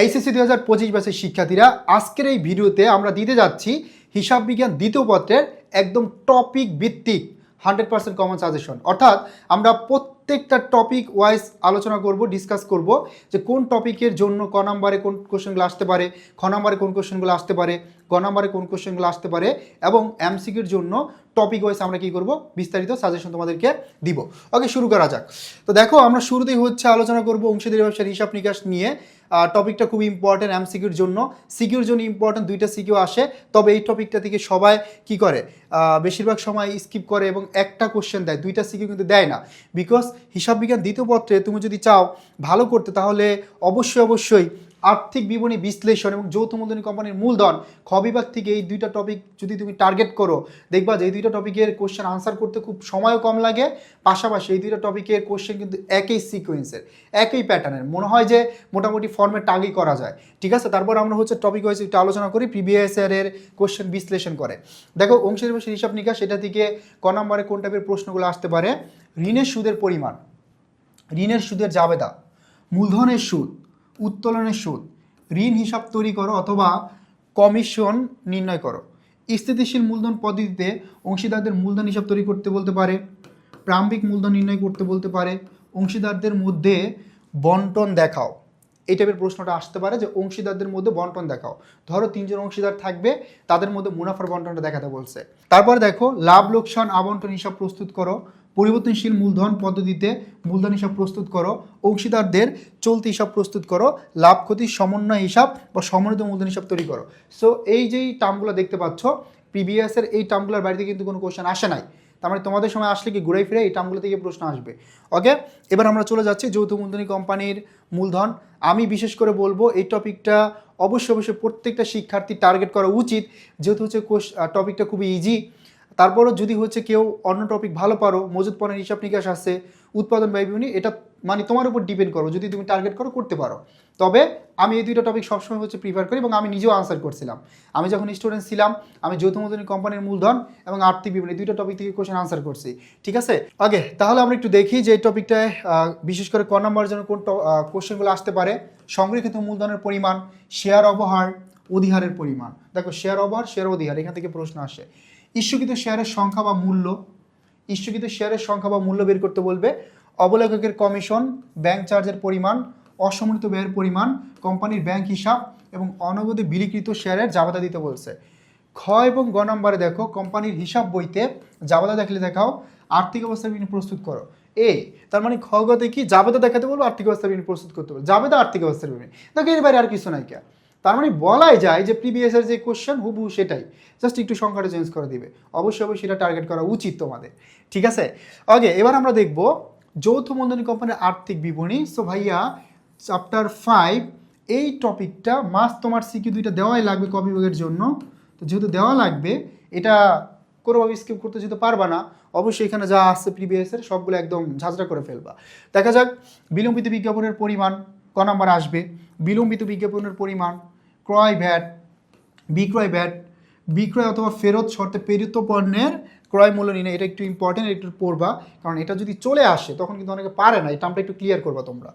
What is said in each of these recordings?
HSC দু হাজার পঁচিশ ব্যাচের শিক্ষার্থীরা, আজকের এই ভিডিওতে আমরা দিতে যাচ্ছি হিসাব বিজ্ঞান দ্বিতীয় পত্রের একদম টপিক ভিত্তিক হান্ড্রেড পার্সেন্ট কমন সাজেশন অর্থাৎ আমরা প্রত্যেকটা টপিক ওয়াইজ আলোচনা করব ডিসকাস করব যে কোন টপিকের জন্য ক নাম্বারে কোন কোশ্চেনগুলো আসতে পারে, খ নাম্বারে কোন কোশ্চেনগুলো আসতে পারে। গ নাম্বারে কোন কোশ্চেনগুলো আসতে পারে এবং এমসিকিউর জন্য টপিক ওয়াইজ আমরা কি করব? বিস্তারিত সাজেশন তোমাদেরকে দিব। ওকে শুরু করা যাক। তো দেখো, আমরা শুরুতেই হচ্ছে আলোচনা করব অংশীদারি ব্যবসার হিসাব নিকাশ নিয়ে। টপিকটা খুব ইম্পর্টেন্ট এমসিকিউর জন্য। সিকিউর জন্য ইম্পর্টেন্ট দুইটা সিকিউ আসে। তবে এই টপিকটা থেকে সবাই কি করে? বেশিরভাগ সময় স্কিপ করে এবং একটা কোশ্চেন দেয়। দুইটা সিকিউ কিন্তু দেয় না। বিকজ হিসাব বিজ্ঞান দ্বিতীয় পত্রে তুমি যদি চাও ভালো করতে, তাহলে অবশ্যই অবশ্যই আর্থিক বিবরণী বিশ্লেষণ এবং যৌথ মূলধনী কোম্পানির মূলধন খ বিভাগ থেকে এই দুইটা টপিক যদি তুমি টার্গেট করো, দেখবা যে এই দুইটা টপিকের কোশ্চেন আনসার করতে খুব সময়ও কম লাগে। পাশাপাশি এই দুইটা টপিকের কোশ্চেন কিন্তু একই সিকোয়েন্সের একই প্যাটার্নের মনে হয় যে মোটামুটি ফর্মেট আগেই করা যায়। ঠিক আছে? তারপর আমরা হচ্ছে টপিক ওয়াইজ একটু আলোচনা করি প্রিভিয়াস ইয়ারের কোশ্চেন বিশ্লেষণ করে। দেখো, অংশের বসে হিসাব নিকাশ, সেটা থেকে ক নম্বরে কোন টাইপের প্রশ্নগুলো আসতে পারে? ঋণের সুদের পরিমাণ, ঋণের সুদের জাবেদা, মূলধনের সুদ, উত্তোলনের সুদ, ঋণ হিসাব তৈরি করো অথবা কমিশন নির্ণয় করো। স্থিতিশীল মূলধন পদ্ধতিতে অংশীদারদের মূলধন হিসাব তৈরি করতে বলতে পারে, প্রারম্ভিক মূলধন নির্ণয় করতে বলতে পারে, অংশীদারদের মধ্যে বন্টন দেখাও। এই টাইপের প্রশ্নটা আসতে পারে যে অংশীদারদের মধ্যে বন্টন দেখাও। ধরো তিনজন অংশীদার থাকবে, তাদের মধ্যে মুনাফার বন্টনটা দেখাতে বলছে। তারপর দেখো, লাভ, লোকসান, আবন্টন হিসাব প্রস্তুত করো। পরিবর্তনশীল মূলধন পদ্ধতিতে মূলধন হিসাব প্রস্তুত করো। অংশীদারদের চলতি হিসাব প্রস্তুত করো। লাভ ক্ষতির সমন্বয় হিসাব বা সমন্বিত মূলধন হিসাব তৈরি করো। সো এই যেই টার্মগুলো দেখতে পাচ্ছ প্রিভিয়াসের এই টার্মগুলোর বাড়িতে কিন্তু কোনো কোশ্চেন আসে নাই। তার মানে তোমাদের সময় আসলে কি ঘুরে ফিরে এই টার্মগুলো থেকে প্রশ্ন আসবে। ওকে এবার আমরা চলে যাচ্ছি যৌথ মূলধনী কোম্পানির মূলধন। আমি বিশেষ করে বলব, এই টপিকটা অবশ্যই অবশ্যই প্রত্যেকটা শিক্ষার্থী টার্গেট করা উচিত। যেহেতু হচ্ছে কোশ টপিকটা খুবই ইজি তারপরও যদি হচ্ছে কেউ অন্য টপিক ভালো পারো, মজুদ পণ্যের হিসাব নিকাশ আছে, উৎপাদন ব্যয় এটা মানে তোমার উপর ডিপেন্ড করো যদি তুমি টার্গেট করো, করতে পারো। তবে আমি এই দুইটা টপিক সবসময় হচ্ছে প্রিফার করি এবং আমি নিজেও আনসার করছিলাম। আমি যখন স্টুডেন্ট ছিলাম, আমি যৌথ মূলধনী কোম্পানির মূলধন এবং আর্থিক বিবরণী দুইটা টপিক থেকে কোশ্চেন আনসার করছি। ঠিক আছে? ওকে তাহলে আমরা একটু দেখি যে এই টপিকটায় বিশেষ করে ক নম্বরের জন্য কোন কোশ্চেনগুলো আসতে পারে। সংরক্ষিত মূলধনের পরিমাণ শেয়ার অবহার অধিহারের পরিমাণ। দেখো শেয়ার অবহার শেয়ার অধিহার, এখান থেকে প্রশ্ন আসে। ইস্যুকৃত শেয়ারের সংখ্যা বা মূল্য, ইস্যুকৃত শেয়ারের সংখ্যা বা মূল্য বের করতে বলবে। অবলেখকের কমিশন, ব্যাংক চার্জের পরিমাণ অসমৃত ব্যয়ের পরিমাণ, কোম্পানির ব্যাংক হিসাব এবং অনগদে বিলিকৃত শেয়ারের জাবাদা দিতে বলছে। খ এবং গ নম্বরে দেখো, কোম্পানির হিসাব বইতে জাবাদা দেখলে দেখাও, আর্থিক অবস্থা বিবরণী প্রস্তুত করো। এ, তার মানে খ গতে কি? জাবেদা দেখাতে বলব, আর্থিক অবস্থা বিবরণী প্রস্তুত করতে বলব। জাবেদা আর্থিক অবস্থার বিবরণী দেখো, এর বাইরে আর কিছু নাই কে। তার মানে বলাই যায় যে প্রিভিয়াসের যে কোশ্চেন হুবহু সেটাই। জাস্ট একটু সংখ্যাটা চেঞ্জ করে দিবে। অবশ্যই অবশ্যই সেটা টার্গেট করা উচিত তোমাদের। ঠিক আছে? ওকে এবার আমরা দেখব যৌথ মূলধনী কোম্পানির আর্থিক বিবরণী। সো ভাইয়া চ্যাপ্টার ফাইভ এই টপিকটা মাস তোমার সিকিউ দুইটা দেওয়াই লাগবে কপি বিভাগের জন্য। তো যেহেতু দেওয়া লাগবে, এটা কোনোভাবে স্কিপ করতে যেতে পারবা না, অবশ্যই এখানে যা আসছে প্রিভিয়াসের সবগুলো একদম ঝাঁঝরা করে ফেলবা। দেখা যাক, বিলম্বিত বিজ্ঞাপনের পরিমাণ ক নাম্বার আসবে? বিলম্বিত বিজ্ঞাপনের পরিমাণ ক্রয় ভ্যাট, বিক্রয় ভ্যাট, বিক্রয় অথবা ফেরত শর্তে প্রেরিত পণ্যের ক্রয় মূল্য নির্ণয়, এটা একটু ইম্পর্টেন্ট একটু পড়বা, কারণ এটা যদি চলে আসে, তখন কিন্তু অনেকে পারে না, এই টার্মটা একটু ক্লিয়ার করবা তোমরা।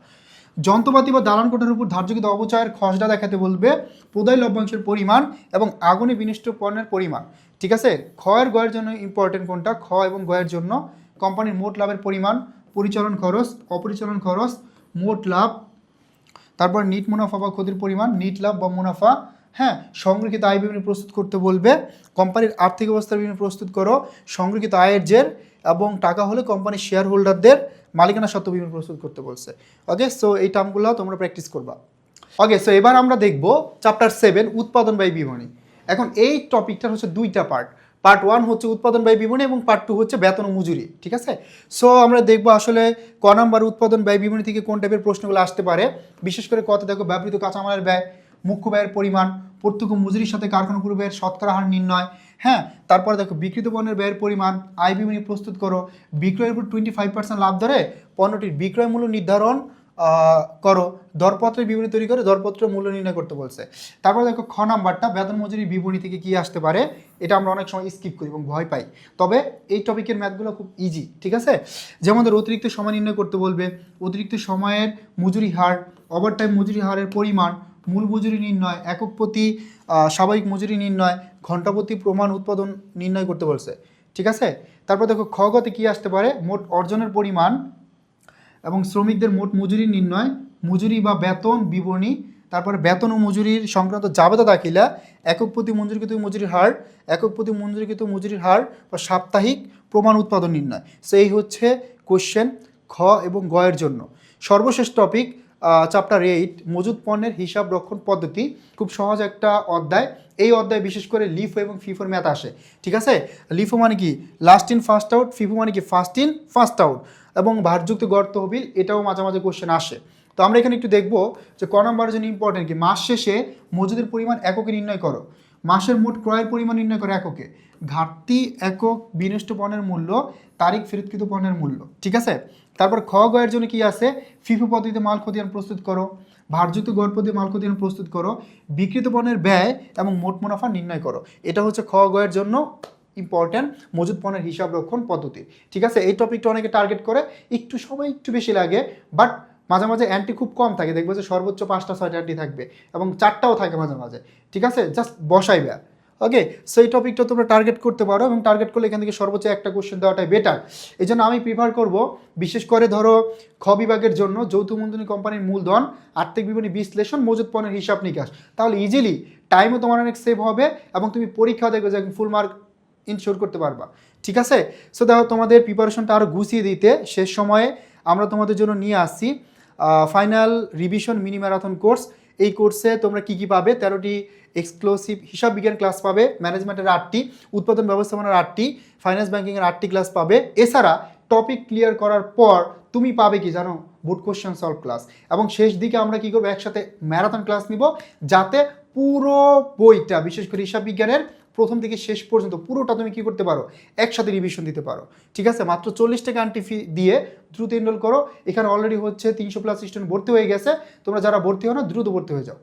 যন্ত্রপাতি বা দালান কোঠার উপর ধার্যকৃত অবচয়ের খসড়া দেখাতে বলবে, প্রদায় লভ্যাংশের পরিমাণ এবং আগুনে বিনিষ্ট পণ্যের পরিমাণ। ঠিক আছে? ক্ষয়ের গয়ের জন্য ইম্পর্টেন্ট কোনটা? খ এবং গয়ের জন্য কোম্পানির মোট লাভের পরিমাণ, পরিচালন খরচ, অপরিচালন খরচ, মোট লাভ তারপর নিট মুনাফা বা ক্ষতির পরিমাণ, নিট লাভ বা মুনাফা হ্যাঁ সংরক্ষিত আয় বিবরণী প্রস্তুত করতে বলবে। কোম্পানির আর্থিক অবস্থার বিবরণী প্রস্তুত করো। সংরক্ষিত আয়ের জের এবং টাকা হলে কোম্পানির শেয়ার হোল্ডারদের মালিকানা সত্ত্ব বিবরণী প্রস্তুত করতে বলছে। ওকে সো এই টার্মগুলো তোমরা প্র্যাকটিস করবা। ওকে সো এবার আমরা দেখব চ্যাপ্টার সেভেন উৎপাদন ব্যয় বিবরণী। এখন এই টপিকটার হচ্ছে দুইটা পার্ট পার্ট ওয়ান হচ্ছে উৎপাদন ব্যয় বিবরণী এবং পার্ট টু হচ্ছে বেতন ও মজুরি, ঠিক আছে? সো আমরা দেখব আসলে ক নাম্বার উৎপাদন ব্যয় বিবরণী থেকে কোন টাইপের প্রশ্নগুলো আসতে পারে। বিশেষ করে কত দেখো, ব্যবহৃত কাঁচামালের ব্যয়, মুখ্য ব্যয়ের পরিমাণ, প্রত্যক্ষ মজুরির সাথে কারখানা পুরো ব্যয়ের শতকরা হার নির্ণয় হ্যাঁ? তারপর দেখো, বিক্রিত পণ্যের ব্যয়ের পরিমাণ, আয় বিবরণী প্রস্তুত করো, বিক্রয়ের উপর টোয়েন্টি ফাইভ পার্সেন্ট লাভ ধরে, পণ্যটির বিক্রয় মূল্য নির্ধারণ করো, দরপত্রের বিবরণী তৈরি করে দরপত্রের মূল্য নির্ণয় করতে বলছে। তারপর দেখো, খ নাম্বারটা বেতন মজুরি বিবরণী থেকে কি আসতে পারে, এটা আমরা অনেক সময় স্কিপ করি এবং ভয় পাই। তবে এই টপিকের ম্যাথগুলো খুব ইজি ঠিক আছে? যেমন ধর, অতিরিক্ত সময় নির্ণয় করতে বলবে, অতিরিক্ত সময়ের মজুরি হার ওভারটাইম মজুরি হারের পরিমাণ, মূল মজুরি নির্ণয়, একক প্রতি স্বাভাবিক মজুরি নির্ণয় ঘন্টাপ্রতি প্রমাণ উৎপাদন নির্ণয় করতে বলছে, ঠিক আছে? তারপর দেখো খগতে কি আসতে পারে, মোট অর্জনের পরিমাণ এবং শ্রমিকদের মোট মজুরি নির্ণয়, মজুরি বা বেতন বিবরণী, তারপরে বেতন ও মজুরির সংক্রান্ত জাবেদা দাখিলা, একক প্রতি মঞ্জুরিকৃত মজুরির হার, একক প্রতি মঞ্জুরিকৃত মজুরির হার বা সাপ্তাহিক প্রমাণ উৎপাদন নির্ণয়। সো এই হচ্ছে কোশ্চেন খ এবং গ এর জন্য। সর্বশেষ টপিক চ্যাপ্টার এইট মজুদ পণ্যের হিসাব রক্ষণ পদ্ধতি। খুব সহজ একটা অধ্যায়। এই অধ্যায় বিশেষ করে লিফো এবং ফিফোর ম্যাথ আসে। ঠিক আছে? লিফো মানে কি? Last in first out FIFO মানে কি? ফার্স্ট ইন ফার্স্ট আউট এবং ভারযুক্ত গড় তহবিল, এটাও মাঝে মাঝে কোশ্চেন আসে। তো আমরা এখানে একটু দেখব যে ক নম্বরের জন্য ইম্পর্টেন্ট কি, মাস শেষে মজুদের পরিমাণ এককে নির্ণয় করো। মাসের মোট ক্রয়ের পরিমাণ নির্ণয় করো এককে। ঘাটতি একক বিনষ্ট পণ্যের মূল্য, তারিখ ফেরতকৃত পণ্যের মূল্য। ঠিক আছে? তারপর খ গয়ের জন্য কি আছে? ফিফু পদ্ধতিতে মাল খতিয়ান প্রস্তুত করো, ভারযুক্ত গড় পদ্ধতি মাল খতিয়ান প্রস্তুত করো বিকৃত পণ্যের ব্যয় এবং মোট মুনাফা নির্ণয় করো। এটা হচ্ছে খ গয়ের জন্য ইম্পর্ট্যান্ট মজুদ পণ্যের হিসাব রক্ষণ পদ্ধতি। ঠিক আছে? এই টপিকটা অনেকে টার্গেট করে, একটু সময় একটু বেশি লাগে বাট মাঝে মাঝে অ্যান্টি খুব কম থাকে। দেখবে যে সর্বোচ্চ পাঁচটা, ছয়টা অ্যান্টি থাকবে এবং চারটাও থাকে মাঝে মাঝে। ঠিক আছে? জাস্ট বসাইবে ওকে সেই টপিকটা তোমরা টার্গেট করতে পারো এবং টার্গেট করলে এখান থেকে সর্বোচ্চ একটা কোশ্চেন দেওয়াটাই বেটার এই জন্য আমি প্রিফার করব, বিশেষ করে ধরো, খ বিভাগের জন্য যৌথ মূলধনী কোম্পানির মূলধন, আর্থিক বিবরণী বিশ্লেষণ, মজুদ পণ্যের হিসাব নিকাশ। তাহলে ইজিলি টাইমও তোমার অনেক সেভ হবে এবং তুমি পরীক্ষা দেখবে যে ফুল মার্ক ইনশোর করতে পারবা। ঠিক আছে? সো দেখো, তোমাদের প্রিপারেশনটা আরও গুছিয়ে দিতে। শেষ সময়ে আমরা তোমাদের জন্য নিয়ে আসছি final revision mini marathon course এই কোর্সে তোমরা কি কি পাবে? তেরোটি এক্সক্লুসিভ হিসাব বিজ্ঞান ক্লাস পাবে ম্যানেজমেন্টের আটটি, উৎপাদন ব্যবস্থাপনার আটটি ফাইন্যান্স ব্যাঙ্কিংয়ের আটটি ক্লাস পাবে। এছাড়া টপিক ক্লিয়ার করার পর তুমি পাবে কি জানো? বোর্ড কোশ্চেন সলভ ক্লাস এবং শেষ দিকে আমরা কি করব? একসাথে ম্যারাথন ক্লাস নিব, যাতে পুরো বইটা, বিশেষ করে হিসাব বিজ্ঞানের প্রথম থেকে শেষ পর্যন্ত পুরোটা তুমি কী করতে পারো? একসাথে রিভিশন দিতে পারো। ঠিক আছে? মাত্র চল্লিশ টাকা আন্টি ফি দিয়ে দ্রুত এনরোল করো। এখানে অলরেডি হচ্ছে তিনশো প্লাস স্টুডেন্ট ভর্তি হয়ে গেছে। তোমরা যারা ভর্তি হও না, দ্রুত ভর্তি হয়ে যাও।